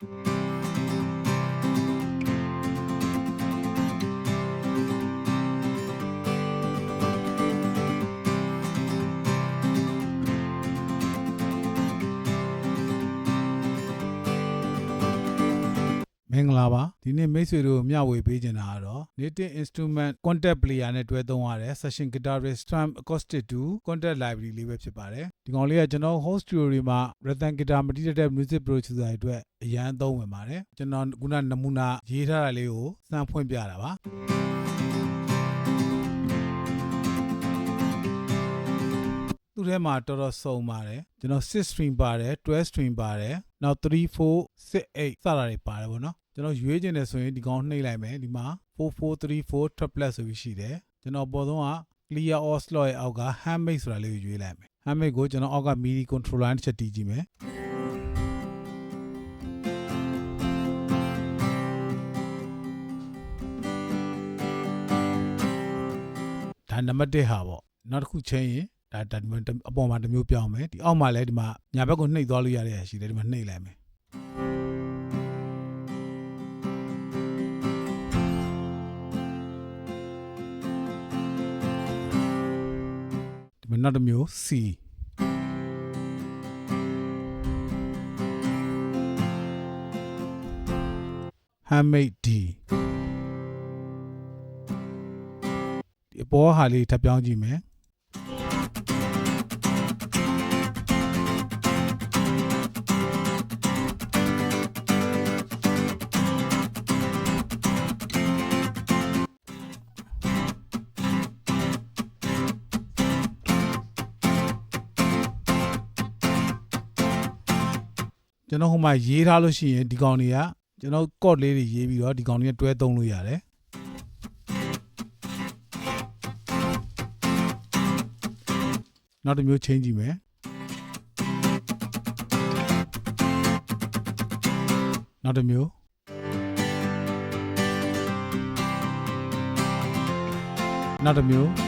မ င်္ဂလာပါဒီနေ့မိတ်ဆွေတို့မျှဝေပေးချင်တာကတော့ Native Instrument Contact Player နဲ့တွဲသုံးရတဲ့ Session Guitarist Strum Acoustic 2 Contact Library လေးပဲဖြစ်ပါတယ်ဒီကောင်လေးကကျွန်တော် host studio တွေမှာ Rhythm Guitar မတီးတတ်တဲ့ Music Producer တွေအတွက်အရန်သုံးဝင်ပါတယ်ကျွန်တော်ခုနနမူနာရေးထားတာလေးကိုစမ်းဖွင့်ပြတာပါ သူထဲမှာတော်တော်စုံပါတယ်ကျွန်တော်6 string ပါတယ်12 string ပါတယ်နောက်3 4 6 8စတာတွေပါတယ်ဗောနော်ကျွန်တော်ရွေးချင်တယ်ဆိုရင်ဒီကောင်နှိပ်လိုက်မယ်ဒီမှာ4434 triplet ဆိုပြီးရှိတယ်ကျွန်တော်ပေါ်ဆုံးက clear or slot ရဲ့အောက်က handmade ဆိုတာလေးကိုရွေးလိုက်မယ် handmade ကိုကျွန်တော်အောက်က midi controller နဲ့ချက်တီးကြည့်မယ်ဒါနံပါတ်1ဟာပေါ့နောက်တစ်ခုချင်းရင် ဒါဒါဒီမှာတစ်အပေါ်မှာတစ်မျိုးပြောင်းမယ်ဒီအောက်မှာလည်းဒီမှာညာဘက်ကိုနှိပ်သွားလို့ရတဲ့အရာရှိတယ်ဒီမှာနှိပ်လိုက်မယ်ဒီမှာနောက်တစ်မျိုး C handmade D ဒီအပေါ်ဟာလေးထပ်ပြောင်းကြည့်မယ် ကျွန်တော်ဟိုမှာရေးထားလို့ရှိရင်ဒီကောင်တွေကကျွန်တော် code လေးတွေရေးပြီးတော့ဒီကောင်တွေကတွဲသုံးလို့ရတယ်နောက်တစ်မျိုး change ကြည့်မယ်နောက်တစ်မျိုးနောက်တစ်မျိုး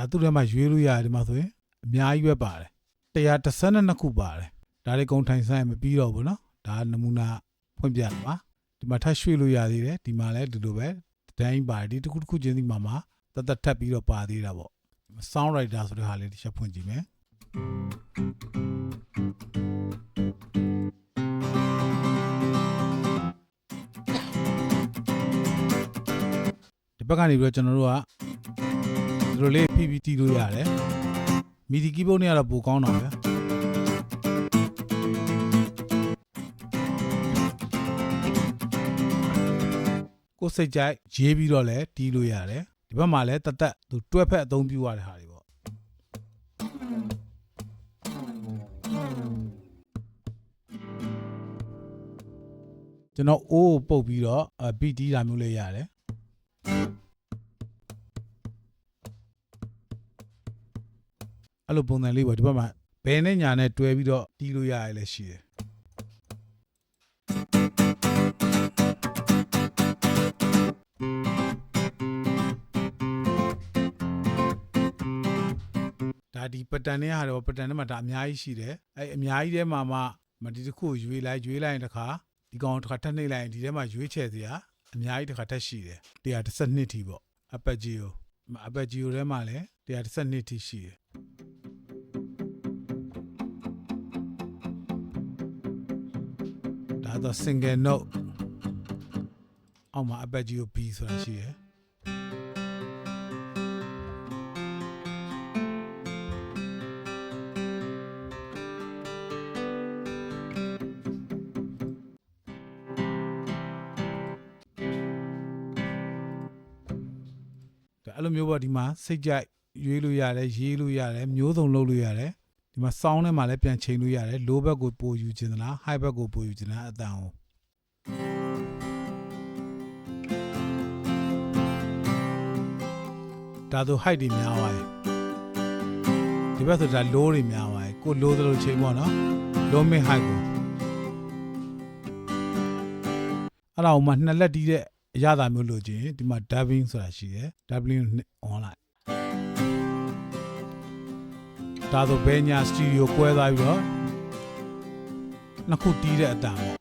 ဒါသူ့ထဲမှာရွေးလို့ရတယ်ဒီမှာဆိုရင်အများကြီးပဲပါတယ်132ခုပါတယ်ဒါတွေကုန်ထိုင်ဆိုင်မပြီးတော့ဘူးเนาะဒါနမူနာဖွင့်ပြတာပါဒီမှာထပ်ရွှေ့လို့ရသေးတယ်ဒီမှာလည်းဒီလိုပဲတိုင်းပါတယ်ဒီတစ်ခုတစ်ခုချင်းဒီမှာမှာတသက်ထပ်ပြီးတော့ပါသေးတာပေါ့ sound writer ဆိုတဲ့ဟာလေးတစ်ချက်ဖွင့်ကြည့်မယ်ဒီဘက်ကနေပြီးတော့ကျွန်တော်တို့က ဒီလိုလေး PPT လို့ရတယ်မီဒီကီးဘုတ်နဲ့ကတော့ပိုကောင်းတော့ဗျာကိုယ်စိတ်ကြိုက်ရေးပြီးတော့လည်းတီးလို့ရတယ်ဒီဘက်မှာလည်းတသက်သူတွဲဖက်အသုံးပြုရတဲ့ဟာတွေပေါ့ကျွန်တော်အိုးကိုပုတ်ပြီးတော့အဘီတီးတာမျိုးလေးရတယ် အဲ့လိုပုံစံလေးပေါ့ဒီဘက်မှာဘယ်နဲ့ညာနဲ့တွဲပြီးတော့တီးလို့ရရလဲရှိတယ်ဒါဒီပတန်နဲ့ဟာတော့ပတန်နဲ့မှာဒါအများကြီးရှိတယ်အဲ့အများကြီးထဲမှာမှမဒီတစ်ခုကိုရွေးလိုက်ရွေးလိုက်ရင်တစ်ခါဒီကောင်တစ်ခါထပ်နှိပ်လိုက်ရင်ဒီထဲမှာရွေးချယ်စရာအများကြီးတစ်ခါထပ်ရှိတယ်132ထီပေါ့အပက်ဂျီယိုအပက်ဂျီယိုထဲမှာလည်း132ထီရှိတယ် ဒါဆို single note အောက်မှာ arpeggio B ဆိုတာရှိရယ်ဲ့လိုမျိုးပေါ့ဒီမှာစိတ်ကြိုက်ရွေးလို့ရတယ်ရေးလို့ရတယ်မျိုးစုံလုပ်လို့ရတယ် ဒီမှာ sound ထဲမှာလည်းပြန်ချိန်လို့ရတယ် low ဘက်ကိုပို့ယူခြင်းသလား high ဘက်ကိုပို့ယူခြင်းလားအတန်ကိုဒါဆို height တွေများသွားတယ်ဒီဘက်ဆိုဒါ low တွေများသွားတယ်ကို low သလိုချိန်ပေါ့နော် low mid high ကိုအဲ့ဒါဟိုမှာနှစ်လက်တီးတဲ့အရသာမျိုးလို့ချင်းဒီမှာ dubbing ဆိုတာရှိတယ် dubbing ကို on လိုက် ဒါဆိုဘယ်ညာ studio ကွဲသွားပြီးတော့နှစ်ခုတီးတဲ့အတန်ပေါ့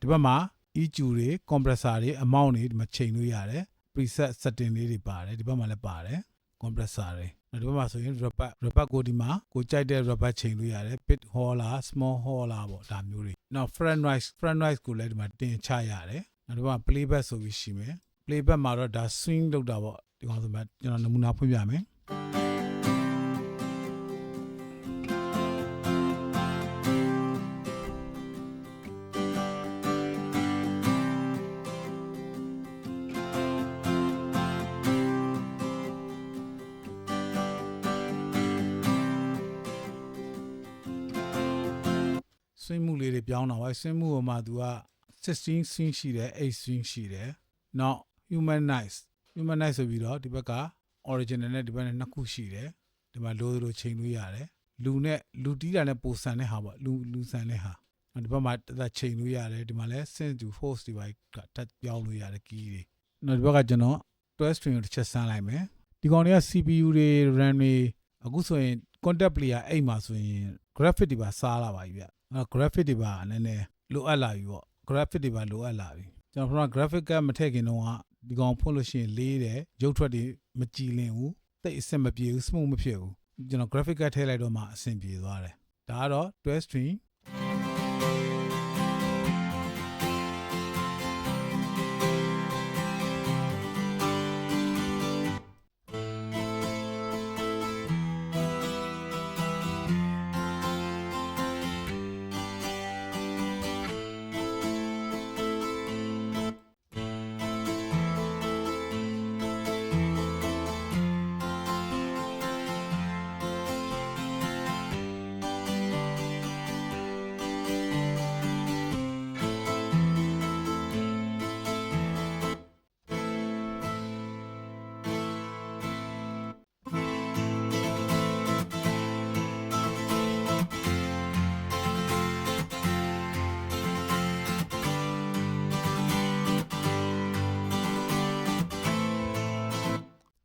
ဒီဘက်မှာ EQ တွေ compressor တွေ amount တွေဒီမှာချိန်လို့ရတယ် preset setting လေးတွေပါတယ်ဒီဘက်မှာလည်းပါတယ် compressor တွေနောက်ဒီဘက်မှာဆိုရင် rabat rabat ကိုဒီမှာကိုကြိုက်တဲ့ rabat ချိန်လို့ရတယ် bit hall လား small hall လားပေါ့ဒါမျိုးတွေနောက် front noise front noise ကိုလည်းဒီမှာတင်ချရတယ်နောက်ဒီဘက်မှာ playback ဆိုပြီးရှိမယ် playback မှာတော့ဒါ swing လုပ်တာပေါ့ဒီကောင်ဆိုမှကျွန်တော်နမူနာဖွင့်ပြမယ် swing မှုလေးတွေပြောင်းတာပါ swing မှုပေါ်မှာသူက16 swing ရှိတယ်8 swing ရှိတယ်နောက် humanize humanize ဆိုပြီးတော့ဒီဘက်က original နဲ့ဒီဘက်နဲ့နှစ်ခုရှိတယ်ဒီမှာလိုလိုချိန်လို့ရတယ်လူနဲ့လူတီးတာနဲ့ပိုဆန်တဲ့ဟာပေါ့လူလူဆန်တဲ့ဟာနောက်ဒီဘက်မှာတစ်သက်ချိန်လို့ရတယ်ဒီမှာလဲ sync to force ဒီဘက်ကထပ်ပြောင်းလို့ရတယ် key တွေနောက်ဒီဘက်ကကျွန်တော်12 string ကိုတစ်ချက်ဆန်းလိုက်မယ်ဒီကောင်တွေက CPU တွေ RAM တွေအခုဆိုရင် contact player အိတ်မှာဆိုရင် graphic တွေပါစားလာပါပြီဗျအဲ graphic တွေပါနည်းနည်းလိုအပ်လာပြီပေါ့ graphic တွေပါလိုအပ်လာပြီကျွန်တော်က graphic ကမထည့်ခင်တော့ကဒီကောင်ဖွင့်လို့ရှိရင်လေးတယ်ရုပ်ထွက်တွေမကြည်လင်ဘူးတိတ်အဆင်မပြေဘူး smooth မဖြစ်ဘူးကျွန်တော် graphic ကထည့်လိုက်တော့မှအဆင်ပြေသွားတယ်ဒါကတော့12 string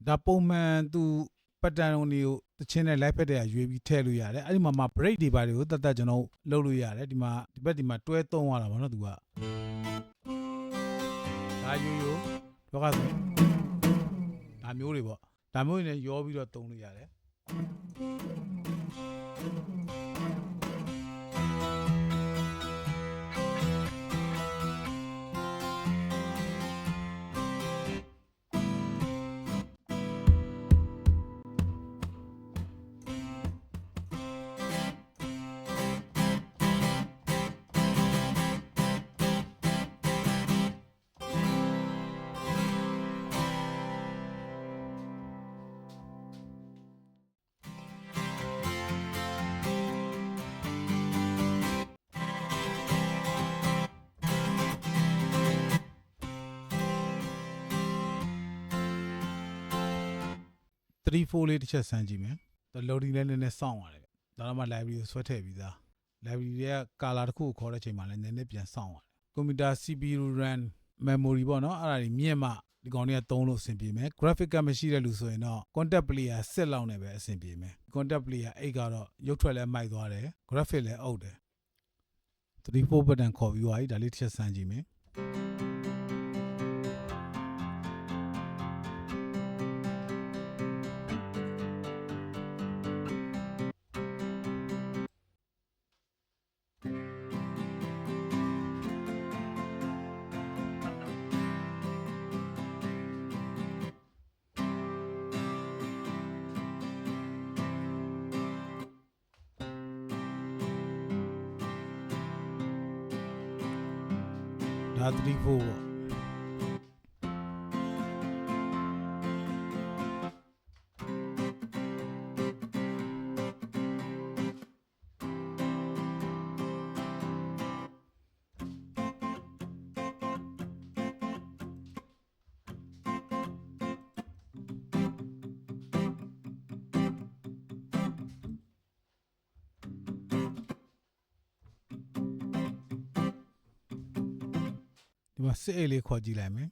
ဒါပုံမှန်သူပတ်တန်ုံတွေကိုတချင်းနဲ့ live ဖက်တွေကရွေးပြီးထည့်လို့ရတယ်အဲ့ဒီမှာမှာ break တွေပါတွေကိုတတ်တတ်ကျွန်တော်လုပ်လို့ရတယ်ဒီမှာဒီဘက်ဒီမှာတွဲသုံးရတာဗောနော်သူကဒါယူယူတော့ကဆိုဒါမျိုးတွေပေါ့ဒါမျိုးတွေနဲ့ရောပြီးတော့သုံးလို့ရတယ် 3 4လေးတစ်ချက်စမ်းကြည့်မယ်။ဒါ loading လည်းနည်းနည်းစောင့်ရတယ်။ဒါတော့မှ library ကိုဆွဲထည့်ပြီးသား။ library ရဲ့ color တစ်ခုကိုခေါ်တဲ့အချိန်မှာလည်းနည်းနည်းပြန်စောင့်ရတယ်။ computer CPU RAM memory ပေါ့နော်အဲ့ဒါတွေမြင့်မှဒီကောင်တွေကသုံးလို့အဆင်ပြေမယ် graphic ကမရှိတဲ့လူဆိုရင်တော့ contact player စစ်လောက်နဲ့ပဲအဆင်ပြေမယ် contact player 8ကတော့ရုပ်ထွက်လည်းမိုက်သွားတယ် graphic လည်းအုပ်တယ်3 4 button ခေါ်ပြီးသွားပြီဒါလေးတစ်ချက်စမ်းကြည့်မယ် ဒါ3 ဒီမှာစစ်အိတ်လေးခေါ်ကြည့်လိုက်မယ်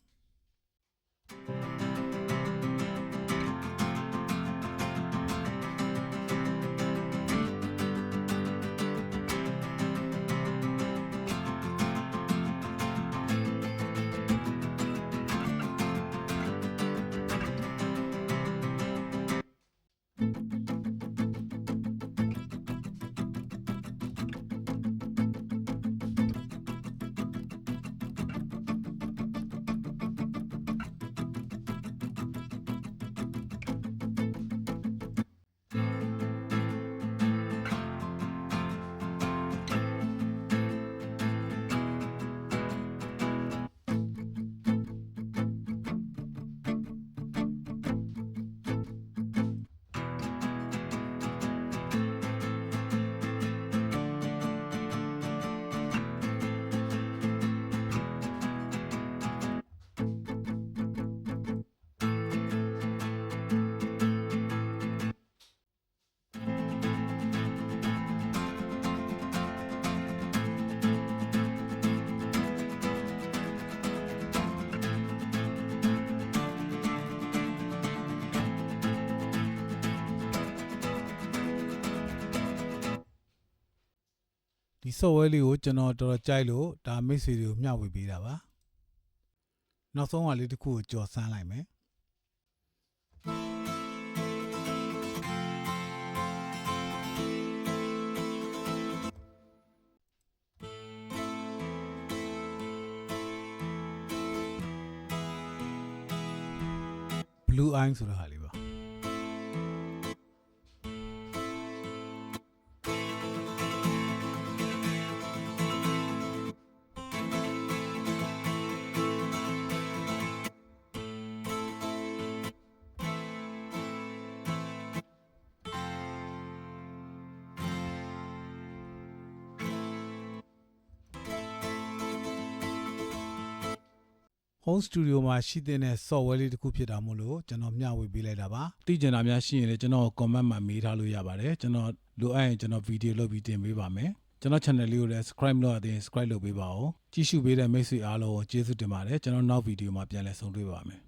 ဒီ software လေးကိုကျွန်တော်တော်တော်ကြိုက်လို့ဒါမိတ်ဆွေတွေကိုမျှဝေပေးတာပါနောက်ဆုံးကလေးတစ်ခုကိုကြော်စမ်းလိုက်မယ် blue eye ဆိုတဲ့ဟာလေး home studio မှာရှိတဲ့ software လေးတစ်ခုဖြစ်တာမို့လို့ကျွန်တော်မျှဝေပေးလိုက်တာပါသိကျင်တာများရှိရင်လည်းကျွန်တော် comment မှာမေးထားလို့ရပါတယ်ကျွန်တော်လိုအပ်ရင်ကျွန်တော် video လုပ်ပြီးတင်ပေးပါမယ်ကျွန်တော် channel လေးကိုလည်း subscribe လုပ်ရသေးရင် subscribe လုပ်ပေးပါဦးကြည့်ရှုပေးတဲ့မိတ်ဆွေအားလုံးကိုကျေးဇူးတင်ပါတယ်ကျွန်တော်နောက် video မှာပြန်လည်ဆုံတွေ့ပါမယ်